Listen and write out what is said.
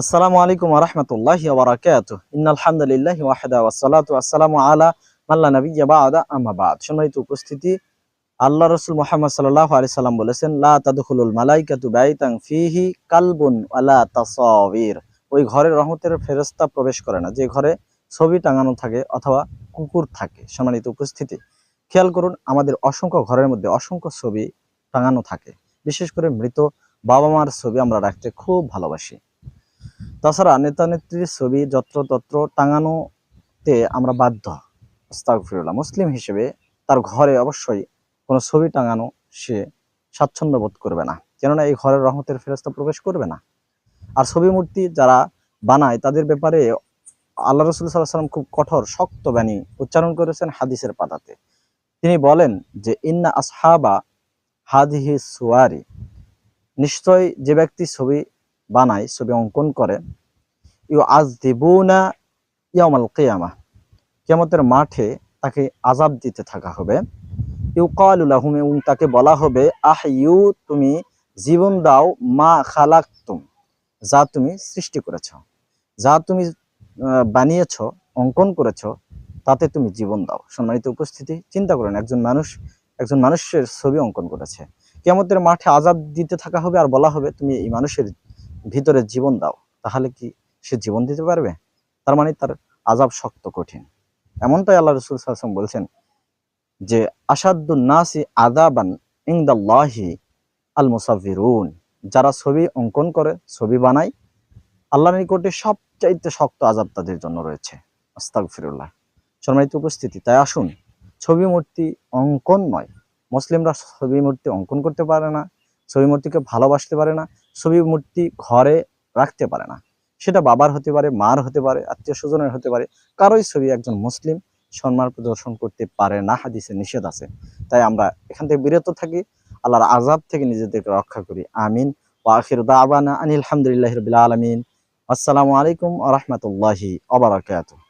আসসালামু আলাইকুম রহমতুল্লাহি ওবরাকাত ইন্নাল হামদুলিল্লাহ ওয়াহদা ওয়াসসালাতু ওয়াসসালামু আলা মাল্লা নাবিয়্যা বা'দা, আম্মা বা'দ। সম্মানিত উপস্থিতি, আল্লাহ রাসূল মুহাম্মদ সাল্লাল্লাহু আলাইহি সাল্লাম বলেছেন, লা তাদখুলুল মালাইকাতু বাইতান ফিহি কালবুন ওয়ালা তাসাবির ওই ঘরের রহমতের ফেরেশতা প্রবেশ করে না। যে ঘরে ছবি টাঙানো থাকে অথবা কুকুর থাকে, সম্মানিত উপস্থিতি। খেয়াল করুন, আমাদের অসংখ্য ঘরের মধ্যে অসংখ্য ছবি টাঙানো থাকে। বিশেষ করে মৃত বাবা মার ছবি আমরা রাখতে খুব ভালোবাসি। তাছাড়া নেতা নেত্রীর ছবি, যত্রতত্র টাঙানোতে আমরা বাধ্য। আস্তাগফিরুল্লাহ। মুসলিম হিসেবে তার ঘরে অবশ্যই কোনো ছবি টাঙানো সে স্বাচ্ছন্দ্য বোধ করবে না। কেননা এই ঘরের রহমতের ফেরস্তা প্রবেশ করবে না। আর ছবি মূর্তি যারা বানায়, তাদের ব্যাপারে আল্লাহ রসুল সাল্লাহ সাল্লাম খুব কঠোর, শক্ত বাণী উচ্চারণ করেছেন হাদিসের পাতাতে। তিনি বলেন যে, ইন্না আসহাবা হাদিহি সুয়ারি। নিশ্চয় যে ব্যক্তি ছবি বানায়, ছবি অঙ্কন করে। ইউ আজ দিবুনা ইয়ামাল কেয়ামা। কেমতের মাঠে তাকে আজাব দিতে থাকা হবে। ইউ কালুলাহুম এবং তাকে বলা হবে আহ ইউ তুমি জীবন দাও মা খালাক তুম যা তুমি সৃষ্টি করেছ, যা তুমি বানিয়েছ, অঙ্কন করেছ, তাতে তুমি জীবন দাও। সম্মানিত উপস্থিতি, চিন্তা করেন, একজন মানুষ, একজন মানুষের ছবি অঙ্কন করেছে। কেমতের মাঠে আজাদ দিতে থাকা হবে, আর বলা হবে, তুমি এই মানুষের ভিতরে জীবন দাও, তাহলে কি সে জীবন দিতে পারবে? তার মানে তার আজাব শক্ত কঠিন। এমনটাই আল্লাহ রসুল সাল্লাম বলছেন যে আসাদুন নাসি আদাবান ইংদাল্লাহি আল মুসাফিরুন যারা ছবি অঙ্কন করে, ছবি বানায়, আল্লাহর নিকটে সবচাইতে শক্ত আজাব তাদের জন্য রয়েছে। আস্তাক ফিরুল্লাহ সম্মানিত উপস্থিতি, তাই আসুন, ছবি মূর্তি অঙ্কন নয়। মুসলিমরা ছবি মূর্তি অঙ্কন করতে পারে না। ছবি মূর্তিকে ভালোবাসতে পারে না ছবি মূর্তি ঘরে রাখতে পারে না। সেটা বাবার হতে পারে, মার হতে পারে, আত্মীয় স্বজনের হতে পারে কারোই ছবি একজন মুসলিম সম্মান প্রদর্শন করতে পারে না, হাদিসে নিষেধ আছে। তাই আমরা এখান থেকে বিরত থাকি, আল্লাহর আজাব থেকে নিজেদেরকে রক্ষা করি, আমিন। ও আখির দাওয়ানা আনিল হামদুলিল্লাহ রবিল আলমিন। আসসালামু আলাইকুম আ রহমতুল্লাহি আবরাকাতুহ